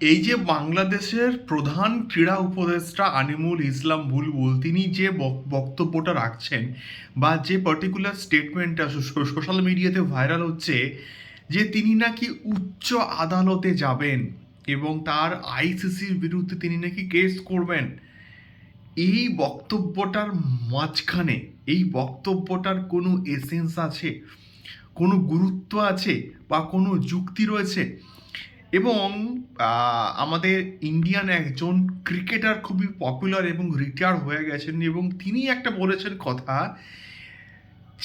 এই যে বাংলাদেশের প্রধান ক্রীড়া উপদেষ্টা আনিমুল ইসলাম বুলবুল, তিনি যে বক- বক্তব্যটা রাখছেন বা যে পার্টিকুলার স্টেটমেন্টটা সোশ্যাল মিডিয়াতে ভাইরাল হচ্ছে যে তিনি নাকি উচ্চ আদালতে যাবেন এবং তার আইসিসির বিরুদ্ধে তিনি নাকি কেস করবেন, এই বক্তব্যটার মাঝখানে, এই বক্তব্যটার কোনো এসেন্স আছে? কোনো গুরুত্ব আছে? বা কোনো যুক্তি রয়েছে? এবং আমাদের ইন্ডিয়ান একজন ক্রিকেটার খুবই পপুলার এবং রিটায়ার হয়ে গেছেন এবং তিনি একটা বলেছেন কথা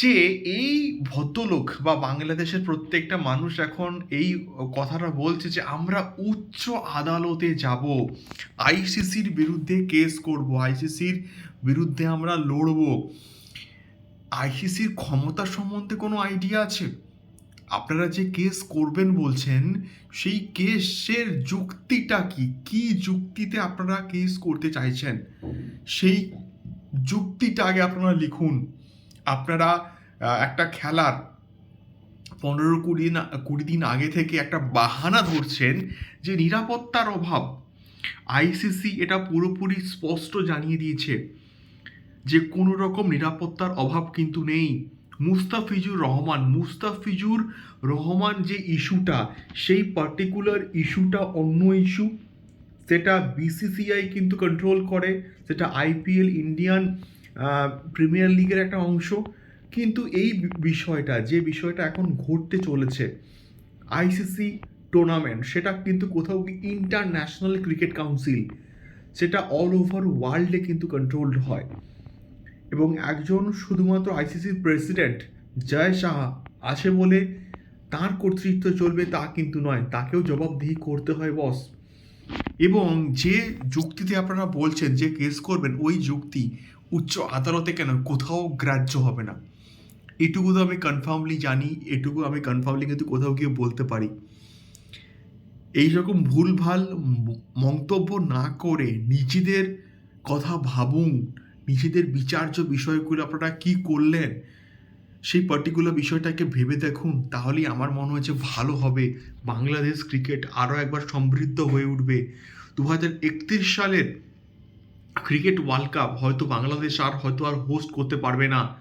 যে, এই ভদ্রলোক বা বাংলাদেশের প্রত্যেকটা মানুষ এখন এই কথাটা বলছে যে, আমরা উচ্চ আদালতে যাব আইসিসির বিরুদ্ধে কেস করব আইসিসির বিরুদ্ধে আমরা লড়ব। আইসিসির ক্ষমতা সম্বন্ধে কোনো আইডিয়া আছে? আপনারা যে কেস করবেন বলছেন, সেই কেসের যুক্তিটা কি? কি যুক্তিতে আপনারা কেস করতে চাইছেন? সেই যুক্তিটা আগে আপনারা লিখুন। আপনারা একটা খেলার পনেরো কুড়ি না, কুড়ি দিন আগে থেকে একটা বাহানা ধরছেন যে নিরাপত্তার অভাব। আইসিসি এটা পুরোপুরি স্পষ্ট জানিয়ে দিয়েছে যে কোনো রকম নিরাপত্তার অভাব কিন্তু নেই। মুস্তাফিজুর রহমান মুস্তাফিজুর রহমান যে ইস্যুটা, সেই পার্টিকুলার ইস্যুটা অন্য ইস্যু। সেটা বিসিসিআই কিন্তু কন্ট্রোল করে, সেটা আইপিএল ইন্ডিয়ান প্রিমিয়ার লিগের একটা অংশ। কিন্তু এই বিষয়টা, যে বিষয়টা এখন ঘটতে চলেছে আইসিসি টুর্নামেন্ট সেটা কিন্তু কোথাও ইন্টারন্যাশনাল ক্রিকেট কাউন্সিল সেটা অল ওভার ওয়ার্ল্ডে কিন্তু কন্ট্রোলড হয়। এবং একজন শুধুমাত্র আইসিসির প্রেসিডেন্ট জয় সাহা আছে বলে তার কর্তৃত্ব চলবে তা কিন্তু নয়, তাকেও জবাবদিহি করতে হয় বস এবং যে যুক্তিতে আপনারা বলছেন যে কেস করবেন, ওই যুক্তি উচ্চ আদালতে কেন, কোথাও গ্রাহ্য হবে না। এটুকু তো আমি কনফার্মলি জানি, এটুকু আমি কনফার্মলি কিন্তু কোথাও গিয়ে বলতে পারি। এই রকম ভুলভাল মন্তব্য না করে নিজেদের কথা ভাবুন নিজেদের বিচার্য বিষয়গুলো আপনারা কি করলেন? সেই পার্টিকুলার বিষয়টাকে ভেবে দেখুন, তাহলেই আমার মনে হয়েছে ভালো হবে। বাংলাদেশ ক্রিকেট আরও একবার সমৃদ্ধ হয়ে উঠবে। দু হাজার একত্রিশ সালের ক্রিকেট ওয়ার্ল্ড কাপ হয়তো বাংলাদেশ আর হয়তো আর হোস্ট করতে পারবে না।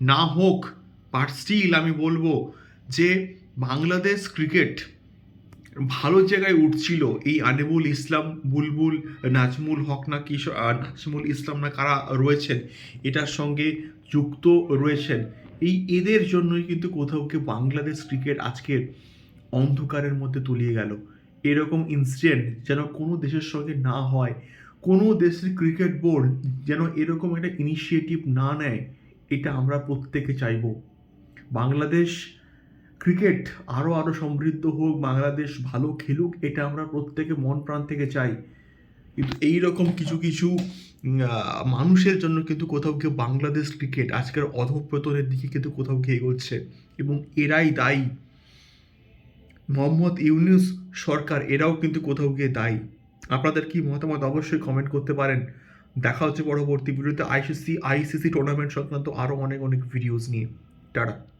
না হোক বাট স্টিল আমি বলব যে বাংলাদেশ ক্রিকেট ভালো জায়গায় উঠছিল এই আনিমুল ইসলাম, বুলবুল, নাজমুল হক না কি নাজমুল ইসলাম না কারা রয়েছেন, এটার সঙ্গে যুক্ত রয়েছেন। এই এদের জন্যই কিন্তু কোথাও কি বাংলাদেশ ক্রিকেট আজকে অন্ধকারের মধ্যে তলিয়ে গেল। এরকম ইনসিডেন্ট যেন কোনো দেশের সঙ্গে না হয়, কোনো দেশের ক্রিকেট বোর্ড যেন এরকম একটা ইনিশিয়েটিভ না নেয়, এটা আমরা প্রত্যেকে চাইব। বাংলাদেশ ক্রিকেট আরও আরও সমৃদ্ধ হোক, বাংলাদেশ ভালো খেলুক, এটা আমরা প্রত্যেকে মন প্রাণ থেকে চাই। কিন্তু এই রকম কিছু কিছু মানুষের জন্য কিন্তু কোথাও গিয়ে বাংলাদেশ ক্রিকেট আজকের অধঃপতনের দিকে কিন্তু কোথাও গিয়ে এগোচ্ছে। এবং এরাই দায়ী। মোহাম্মদ ইউনুস সরকার, এরাও কিন্তু কোথাও গিয়ে দায়ী। আপনাদের কি মতামত অবশ্যই কমেন্ট করতে পারেন। দেখা হচ্ছে পরবর্তী ভিডিওতে। আইসিসি আইসিসি টুর্নামেন্ট সংক্রান্ত আরও অনেক অনেক ভিডিওস নিয়ে। টাটা।